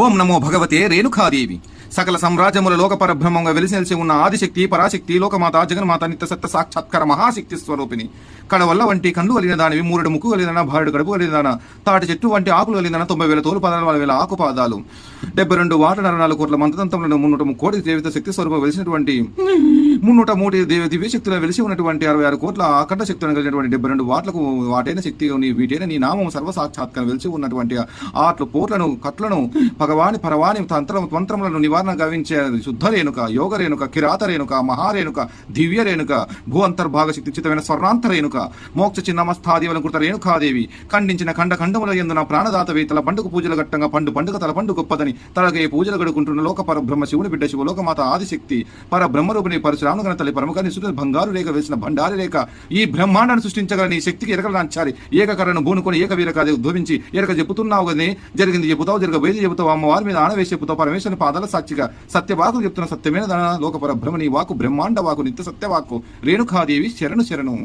ఓం నమో భగవతే రేణుకాదేవి. సకల సామ్రాజ్యముల లోక పరబ్రహ్మంగా వెలిసి ఉన్న ఆదిశక్తి పరాశక్తి లోకమాత జగన్మాత నిత్య సత్య సాక్షాత్కార మహాశక్తి స్వరూపిణి. కడవల్ల వంటి కళ్ళు కలిగిన దానివి మూడు ముక్కు కలిగిన భారుడు గడుపు కలిగిన తాటి చెట్టు వంటి ఆకులు కలిగిన తొంభై వేల తోలు పదాలు వేల ఆకు పాదాలు డెబ్బై రెండు వాట నరనాలుగు కోట్ల మంత్రతంత్రంలో మున్నూట కోటి దేవిత శక్తి స్వరూపం వెలిసినటువంటి మున్నూట మూడు దివ్య శక్తుల వెలిసి ఉన్నటువంటి అరవై ఆరు కోట్ల అఖండ శక్తులను కలిగినటువంటి డెబ్బై రెండు వాట్లకు వాటైన శక్తి నీ వీటైన నీ నామం సర్వసాక్షాత్కారం వెలిసి ఉన్నటువంటి ఆట్లు పోట్లను కట్లను భగవాని పరవాని తంత్రం తంత్రములను నివారణ గావించే శుద్ధ రేణుక యోగ రేణుక కిరాత రేణుక మహారేణుక దివ్య రేణుక భూ అంతర్భాగ శక్తిచితమైన స్వర్ణాంత రేణుక మోక్ష చిన్నమస్థాదివల కృత రేణుకాదేవి ఖండించిన ఖండ ఖండముల ఎందున ప్రాణదాత తల పండుగ పూజల ఘట్టంగా పండు పండుగ తల పండు గొప్పదని తలగే పూజలు గడుకుంటున్న లోక పరబ్రహ్మ శివుని బిడ్డ శివలోకమాత ఆదిశక్తి పరబ్రహ్మరూపిణి పరశురా పరశురామును తల్లి బంగారు రేఖ వేసిన బండారి రేఖ ఈ బ్రహ్మాండాన్ని సృష్టించగలని శక్తికి ఎరగలాంచాలి నాంచాలి ఏకకరను భూనుకొని ఏకవీరకాది ఉద్భవించి ఎరక చెబుతున్నావు కదనే. జరిగింది చెబుతావు జరగబోయేది చెబుతావు. అమ్మవారి మీద ఆనవేసి చెబుతావు. పరమేశ్వరుని పాదాల సాక్షిగా సత్యవాకు చెప్తున్న సత్యమైన దాన లోకపర పరబ్రహ్మ వాకు బ్రహ్మాండ వాకు నిత్య సత్యవాకు రేణుకాదేవి శరణు శరణు.